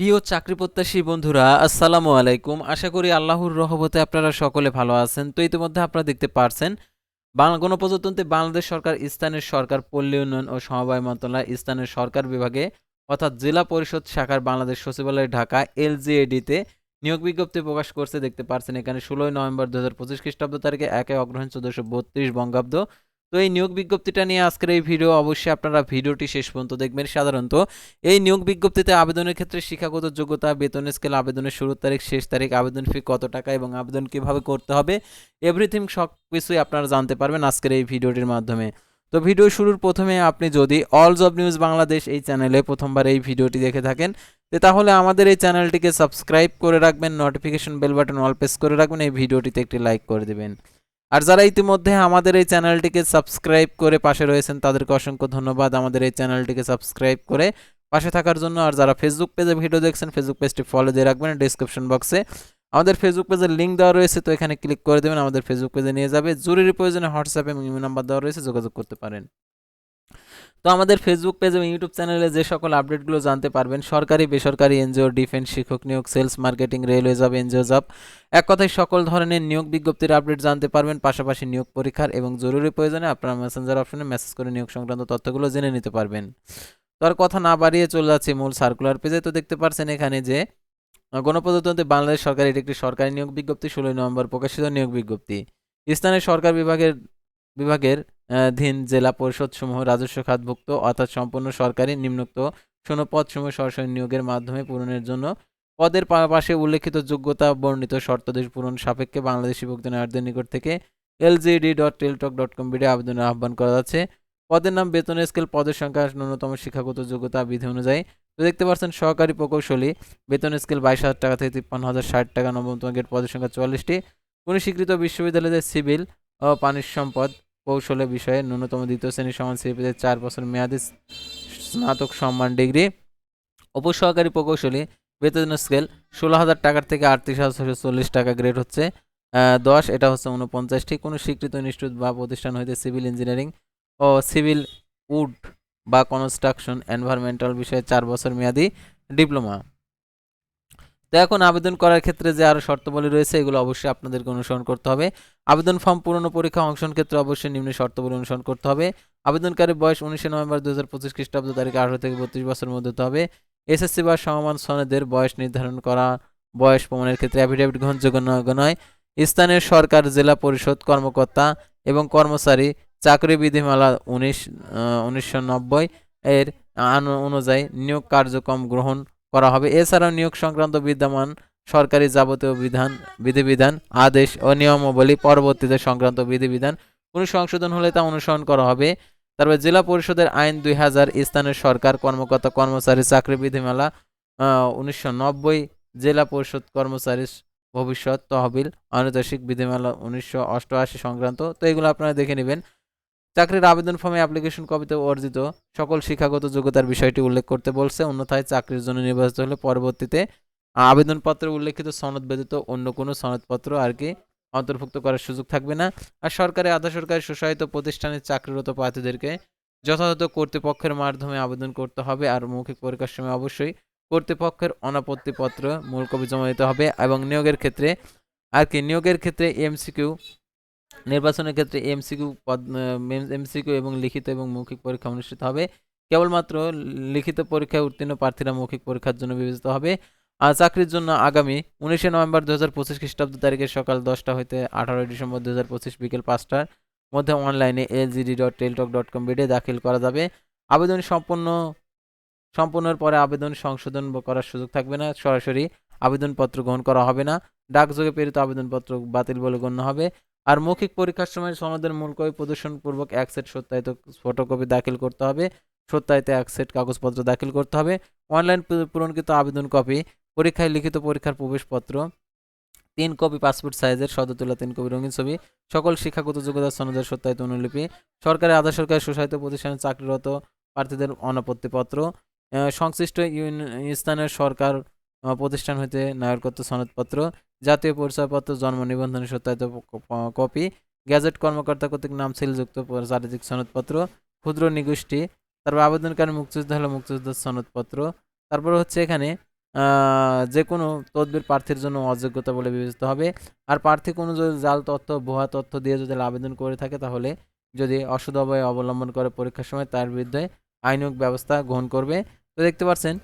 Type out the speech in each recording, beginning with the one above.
প্রিয় চাকরি প্রত্যাশী বন্ধুরা, আসসালামু আলাইকুম। আশা করি আল্লাহর রহমতে আপনারা সকলে ভালো আছেন। তো ইতিমধ্যে আপনারা দেখতে পারছেন গণপ্রজাতন্ত্রী বাংলাদেশ সরকার স্থানীয় সরকার, পল্লী উন্নয়ন ও সমবায় মন্ত্রণালয় স্থানীয় সরকার বিভাগে, অর্থাৎ জেলা পরিষদ শাখার বাংলাদেশ সচিবালয় ঢাকা, এলজিএডিতে নিয়োগ বিজ্ঞপ্তি প্রকাশ করছে। দেখতে পারছেন এখানে ষোলোই নভেম্বর দু হাজার পঁচিশ খ্রিস্টাব্দ তারিখে একে অগ্রহণ চোদ্দশো বত্রিশ বঙ্গাব্দ। তো এই নিয়োগ বিজ্ঞপ্তিটা নিয়ে আজকের এই ভিডিও অবশ্যই আপনারা ভিডিওটি শেষ পর্যন্ত দেখবেন। সাধারণত এই নিয়োগ বিজ্ঞপ্তিতে আবেদনের ক্ষেত্রে শিক্ষাগত যোগ্যতা, বেতন স্কেল, আবেদনের শুরুর তারিখ, শেষ তারিখ, আবেদন ফি কত টাকা এবং আবেদন কীভাবে করতে হবে এভরিথিং সব কিছুই আপনারা জানতে পারবেন আজকের এই ভিডিওটির মাধ্যমে। তো ভিডিও শুরুর প্রথমে আপনি যদি অল জব নিউজ বাংলাদেশ এই চ্যানেলে প্রথমবার এই ভিডিওটি দেখে থাকেন তাহলে আমাদের এই চ্যানেলটিকে সাবস্ক্রাইব করে রাখবেন notification bell button all press করে রাখবেন, এই ভিডিওটিতে একটি লাইক করে দেবেন। আর যারা ইতিমধ্যে আমাদের এই চ্যানেলটিকে সাবস্ক্রাইব করে পাশে রয়েছেন, তাদেরকে অসংখ্য ধন্যবাদ। আমাদের এই চ্যানেলটিকে সাবস্ক্রাইব করে পাশে থাকার জন্য, আর যারা ফেসবুক পেজে ভিডিও দেখছেন ফেসবুক পেজটি ফলো দিয়ে রাখবেন ডিসক্রিপশন বক্সে আমাদের ফেসবুক পেজের লিঙ্ক দেওয়া রয়েছে, তো এখানে ক্লিক করে দেবেন, আমাদের ফেসবুক পেজে নিয়ে যাবে। জরুরি প্রয়োজনে হোয়াটসঅ্যাপে ইমেল নাম্বার দেওয়া রয়েছে, যোগাযোগ করতে পারেন। তো আমাদের ফেসবুক পেজ এবং ইউটিউব চ্যানেলে যে সকল আপডেটগুলো জানতে পারবেন, সরকারি, বেসরকারি এনজিও ডিফেন্স শিক্ষক নিয়োগ sales marketing railway job NGO job এক কথায় সকল ধরনের নিয়োগ বিজ্ঞপ্তির আপডেট জানতে পারবেন, পাশাপাশি নিয়োগ পরীক্ষার এবং জরুরি প্রয়োজনে আপনারা মেসেঞ্জার অপশনে মেসেজ করে নিয়োগ সংক্রান্ত তথ্যগুলো জেনে নিতে পারবেন। তো আর কথা না বাড়িয়ে চলে যাচ্ছে মূল সার্কুলার পেজে তো দেখতে পারছেন এখানে যে, গণপ্রজাতন্ত্রী বাংলাদেশ সরকার এটি একটি সরকারি নিয়োগ বিজ্ঞপ্তি, ষোলোই নভেম্বর প্রকাশিত নিয়োগ বিজ্ঞপ্তি। স্থানীয় সরকার বিভাগের বিভাগের ধীন জেলা পরিষদ সমূহ রাজস্ব খাতভুক্ত অর্থাৎ সম্পূর্ণ সরকারি নিম্নোক্ত শূন্য পদসমূহ সরাসরি নিয়োগের মাধ্যমে পূরণের জন্য পদের পাশে উল্লেখিত যোগ্যতা বর্ণিত শর্তাদেশ পূরণ সাপেক্ষে বাংলাদেশি ভুক্তনারীদের নিকট থেকে LGD dot Teletalk dot com বিডে আবেদনের আহ্বান করা যাচ্ছে। পদের নাম, বেতন, স্কেল, পদের সংখ্যা, ন্যূনতম শিক্ষাগত যোগ্যতা, বিধি অনুযায়ী। তো দেখতে পাচ্ছেন, সহকারী প্রকৌশলী, বেতন স্কেল বাইশ হাজার টাকা থেকে তিপ্পান্ন হাজার ষাট টাকা নবমতম গেট পদের সংখ্যা চুয়াল্লিশটি। কোনো স্বীকৃত বিশ্ববিদ্যালয়ের সিভিল ও পানির সম্পদ কৌশলের বিষয়ে ন্যূনতম দ্বিতীয় শ্রেণির সমান সিপিতে চার বছর মেয়াদি স্নাতক সম্মান ডিগ্রি, উপসহকারী প্রকৌশলী, বেতন স্কেল ষোলো হাজার টাকার থেকে আটত্রিশ হাজার ছশো চল্লিশ টাকা গ্রেড হচ্ছে। দশ, এটা হচ্ছে উনপঞ্চাশটি কোনো স্বীকৃত ইনস্টিটিউট বা প্রতিষ্ঠান হইতে সিভিল ইঞ্জিনিয়ারিং ও সিভিল উড বা কনস্ট্রাকশন এনভায়রনমেন্টাল বিষয়ে চার বছর মেয়াদি ডিপ্লোমা। তো এখন আবেদন করার ক্ষেত্রে যে আরও শর্তাবলী রয়েছে, এগুলো অবশ্যই আপনাদেরকে অনুসরণ করতে হবে। আবেদন ফর্ম পূরণ পরীক্ষা অংশগ্রহণ ক্ষেত্রে অবশ্যই নিম্ন শর্তাবলী অনুসরণ করতে হবে। আবেদনকারী বয়স উনিশে নভেম্বর দু হাজার পঁচিশ খ্রিস্টাব্দ তারিখে আঠারো থেকে বত্রিশ বছরের মধ্যে হতে হবে। এসএসসি বা সমমান সনদের বয়স নির্ধারণ করা, বয়স প্রমাণের ক্ষেত্রে অ্যাফিডেভিট গ্রহণযোগ্য নয় নয়। স্থানীয় সরকার, জেলা পরিষদ, কর্মকর্তা এবং কর্মচারী, চাকরি বিধিমালা উনিশ উনিশশো নব্বই এর অনুযায়ী নিয়োগ কার্যক্রম গ্রহণ করা হবে। এছাড়াও নিয়োগ সংক্রান্ত বিদ্যমান সরকারি যাবতীয় বিধান, বিধিবিধান, আদেশ ও নিয়মাবলী পরবর্তীতে সংক্রান্ত বিধিবিধান কোনো সংশোধন হলে তা অনুসরণ করা হবে। তারপর জেলা পরিষদের আইন দুই হাজার স্থানীয় সরকার কর্মকর্তা কর্মচারী চাকরি বিধিমালা উনিশশো নব্বই জেলা পরিষদ কর্মচারী ভবিষ্যৎ তহবিল আনুতাসিক বিধিমালা উনিশশো অষ্টআশি সংক্রান্ত। তো এগুলো আপনারা দেখে নেবেন। চাকরির আবেদন ফর্মে অ্যাপ্লিকেশন কপিতে অর্জিত সকল শিক্ষাগত যোগ্যতার বিষয়টি উল্লেখ করতে বলছে। অন্যথায় চাকরির জন্য নির্বাচিত হলে পরবর্তীতে আবেদনপত্রে উল্লেখিত সনদ ব্যতীত অন্য কোনো সনদপত্র আর কি অন্তর্ভুক্ত করার সুযোগ থাকবে না। আর সরকারি আধা সরকারি স্বশাসিত প্রতিষ্ঠানে চাকরিরত প্রার্থীদেরকে যথাযথ কর্তৃপক্ষের মাধ্যমে আবেদন করতে হবে আর মৌখিক পরীক্ষার সময় অবশ্যই কর্তৃপক্ষের অনাপত্তিপত্র, মূল কপি জমা দিতে হবে এবং নিয়োগের ক্ষেত্রে, আর কি নিয়োগের ক্ষেত্রে এমসিকিউ নির্বাচনের ক্ষেত্রে এমসিকিউ পদ এমসিকিউ এবং লিখিত এবং মৌখিক পরীক্ষা অনুষ্ঠিত হবে। কেবলমাত্র লিখিত পরীক্ষায় উত্তীর্ণ প্রার্থীরা মৌখিক পরীক্ষার জন্য বিবেচিত হবে। আর চাকরির জন্য আগামী উনিশে নভেম্বর দু হাজার পঁচিশ খ্রিস্টাব্দ তারিখে সকাল দশটা হইতে আঠারোই ডিসেম্বর দু হাজার পঁচিশ বিকেল পাঁচটার মধ্যে অনলাইনে LGD dot Teletalk dot com বিডে দাখিল করা যাবে। আবেদন সম্পন্ন, সম্পন্নের পরে আবেদন সংশোধন করার সুযোগ থাকবে না। সরাসরি আবেদনপত্র গ্রহণ করা হবে না। ডাকযোগে প্রেরিত আবেদনপত্র বাতিল বলে গণ্য হবে। আর মৌখিক পরীক্ষার সময় সনদের মূল কপি প্রদর্শনপূর্বক এক সেট সত্যায়িত ফটোকপি দাখিল করতে হবে। সত্যায়িত এক সেট কাগজপত্র দাখিল করতে হবে। অনলাইন পূরণকৃত আবেদন কপি, পরীক্ষায় লিখিত পরীক্ষার প্রবেশপত্র, তিন কপি পাসপোর্ট সাইজের সদ্য তোলা তিন কপি রঙিন ছবি, সকল শিক্ষাগত যোগ্যতা সনদের সত্যায়িত অনুলিপি, সরকারি আধা সরকারি স্বশাসিত প্রতিষ্ঠানে চাকরিরত প্রার্থীদের অনাপত্তিপত্র সংশ্লিষ্ট স্থানীয় সরকার প্রতিষ্ঠান হইতে নাগরিকত্ব সনদপত্র জাতীয় পরিচয়পত্র, জন্ম নিবন্ধনের সত্যায়িত কপি, গ্যাজেট কর্মকর্তা কর্তৃক নাম সিলযুক্ত চারিত্রিক সনদপত্র, ক্ষুদ্র নিগোষ্ঠী, তারপর আবেদনকারী মুক্তিযোদ্ধা হলো মুক্তিযোদ্ধার সনদপত্র, তারপর হচ্ছে এখানে যে কোনো তদবির প্রার্থীর জন্য অযোগ্যতা বলে বিবেচিত হবে। আর প্রার্থী কোনো যদি জাল তথ্য, ভুয়া তথ্য দিয়ে যদি আবেদন করে থাকে, তাহলে যদি অসৎ উপায় অবলম্বন করে পরীক্ষার সময়, তার বিরুদ্ধে আইনক ব্যবস্থা গ্রহণ করবে। তো দেখতে পাচ্ছেন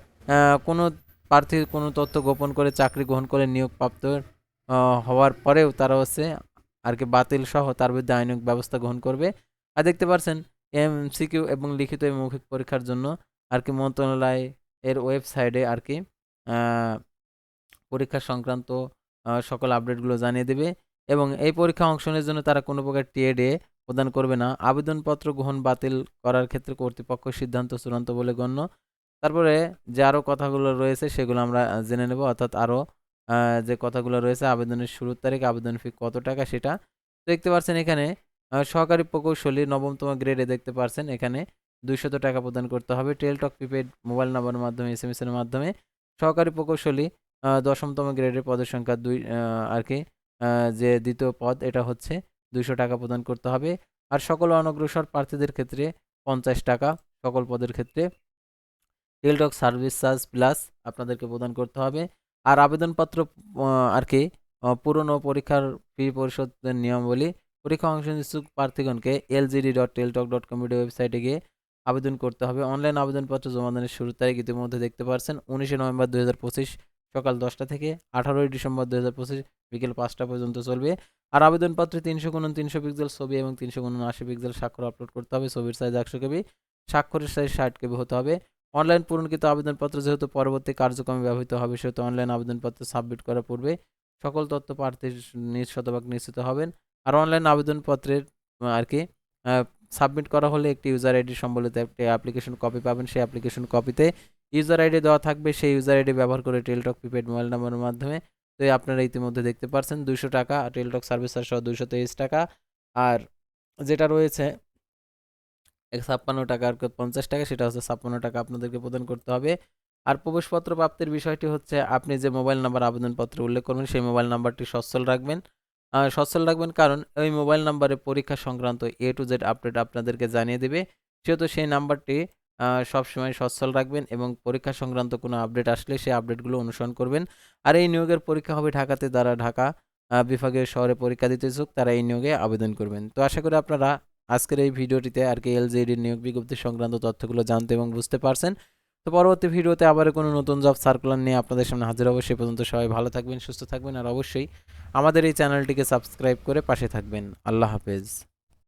কোনো প্রার্থী কোনো তথ্য গোপন করে চাকরি গ্রহণ করে নিয়োগপ্রাপ্ত হওয়ার পরেও তারা হচ্ছে আর কি বাতিল সহ তার বিরুদ্ধে আইনক ব্যবস্থা গ্রহণ করবে। আর দেখতে পাচ্ছেন এম সিকিউ এবং লিখিত মৌখিক পরীক্ষার জন্য আর কি মন্ত্রণালয় এর ওয়েবসাইটে আর কি পরীক্ষা সংক্রান্ত সকল আপডেটগুলো জানিয়ে দেবে এবং এই পরীক্ষা অংশ নেওয়ার জন্য তারা কোনো প্রকার টিএডে প্রদান করবে না। আবেদনপত্র গ্রহণ বাতিল করার ক্ষেত্রে কর্তৃপক্ষ সিদ্ধান্ত চূড়ান্ত বলে গণ্য। তারপরে যে আরও কথাগুলো রয়েছে সেগুলো আমরা জেনে নেব। অর্থাৎ আরও যে কথাগুলো রয়েছে, আবেদনের শুরুর তারিখ, আবেদন ফি কত টাকা সেটা। দেখতে পাচ্ছেন এখানে সহকারী প্রকৌশলী নবমতম গ্রেডে দেখতে পাচ্ছেন এখানে দুইশত টাকা প্রদান করতে হবে। টেলটক, প্রিপেড, মোবাইল নাম্বারের মাধ্যমে এস এম এর মাধ্যমে। সহকারী প্রকৌশলী দশমতম গ্রেডের পদের সংখ্যা দুই আর কি যে দ্বিতীয় পদ, এটা হচ্ছে দুইশো টাকা প্রদান করতে হবে। আর সকল অনগ্রসর প্রার্থীদের ক্ষেত্রে পঞ্চাশ টাকা, সকল পদের ক্ষেত্রে টেলটক সার্ভিস চার্জ প্লাস আপনাদেরকে প্রদান করতে হবে। আর আবেদনপত্র আর কি পুরনো পরীক্ষার ফি পরিশোধের নিয়মাবলী, পরীক্ষা অংশ ইচ্ছুক প্রার্থীগণকে LGD dot Teletalk dot com ওয়েবসাইটে গিয়ে আবেদন করতে হবে। অনলাইন আবেদনপত্র জমাদানের শুরুর তারিখ ইতিমধ্যে দেখতে পাচ্ছেন উনিশে নভেম্বর দুই হাজার পঁচিশ সকাল দশটা থেকে আঠারোই ডিসেম্বর দুই হাজার পঁচিশ বিকেল পাঁচটা পর্যন্ত চলবে। আর আবেদনপত্রে তিনশো গুণন তিনশো পিক্সেল ছবি এবং তিনশো গুণন আশি পিক্সেল স্বাক্ষর আপলোড করতে হবে। ছবির সাইজ একশো কেবি, স্বাক্ষরের সাইজ ষাট কেবি হতে হবে। অনলাইন পূরণকৃত আবেদনপত্র যেহেতু পরবর্তী কার্যক্রমে ব্যবহৃত হবে, সেহেতু অনলাইন আবেদনপত্র সাবমিট করার পূর্বে সকল তথ্য প্রার্থীর নিজ শতভাগ নিশ্চিত হবেন। আর অনলাইন আবেদনপত্রের আর কি সাবমিট করা হলে একটি ইউজার আইডি সম্বলিত একটি অ্যাপ্লিকেশন কপি পাবেন। সেই অ্যাপ্লিকেশন কপিতে ইউজার আইডি দেওয়া থাকবে। সেই ইউজার আইডি ব্যবহার করে টেলটক প্রিপেড মোবাইল নাম্বারের মাধ্যমে। তো আপনারা ইতিমধ্যে দেখতে পাচ্ছেন দুইশো টাকা টেলটক সার্ভিস সহ দুইশো তেইশ টাকা। আর যেটা রয়েছে ছাপ্পান্ন টাকা আর পঞ্চাশ টাকা, সেটা হচ্ছে ছাপ্পান্ন টাকা আপনাদেরকে প্রদান করতে হবে। আর প্রবেশপত্র প্রাপ্তির বিষয়টি হচ্ছে, আপনি যে মোবাইল নাম্বার আবেদনপত্রে উল্লেখ করবেন, সেই মোবাইল নাম্বারটি সচ্ছল রাখবেন। সচ্ছল রাখবেন কারণ ওই মোবাইল নাম্বারে পরীক্ষা সংক্রান্ত এ টু জেড আপডেট আপনাদেরকে জানিয়ে দেবে। সেহেতু সেই নাম্বারটি সবসময় সচ্ছল রাখবেন এবং পরীক্ষা সংক্রান্ত কোনো আপডেট আসলে সেই আপডেটগুলো অনুসরণ করবেন। আর এই নিয়োগের পরীক্ষা হবে ঢাকাতে দ্বারা ঢাকা বিভাগীয় শহরে পরীক্ষা দিতে ইচ্ছুক তারা এই নিয়োগে আবেদন করবেন। তো আশা করি আপনারা আজকের এই ভিডিওটিতে আর কি এলজেডির নিয়োগ বিজ্ঞপ্তি সংক্রান্ত তথ্যগুলো জানতে এবং বুঝতে পারছেন। তো পরবর্তী ভিডিওতে আবার কোনো নতুন জব সার্কুলার নিয়ে আপনাদের সামনে হাজির হব। সে পর্যন্ত সবাই ভালো থাকবেন, সুস্থ থাকবেন আর অবশ্যই আমাদের এই চ্যানেলটিকে সাবস্ক্রাইব করে পাশে থাকবেন। আল্লাহ হাফেজ।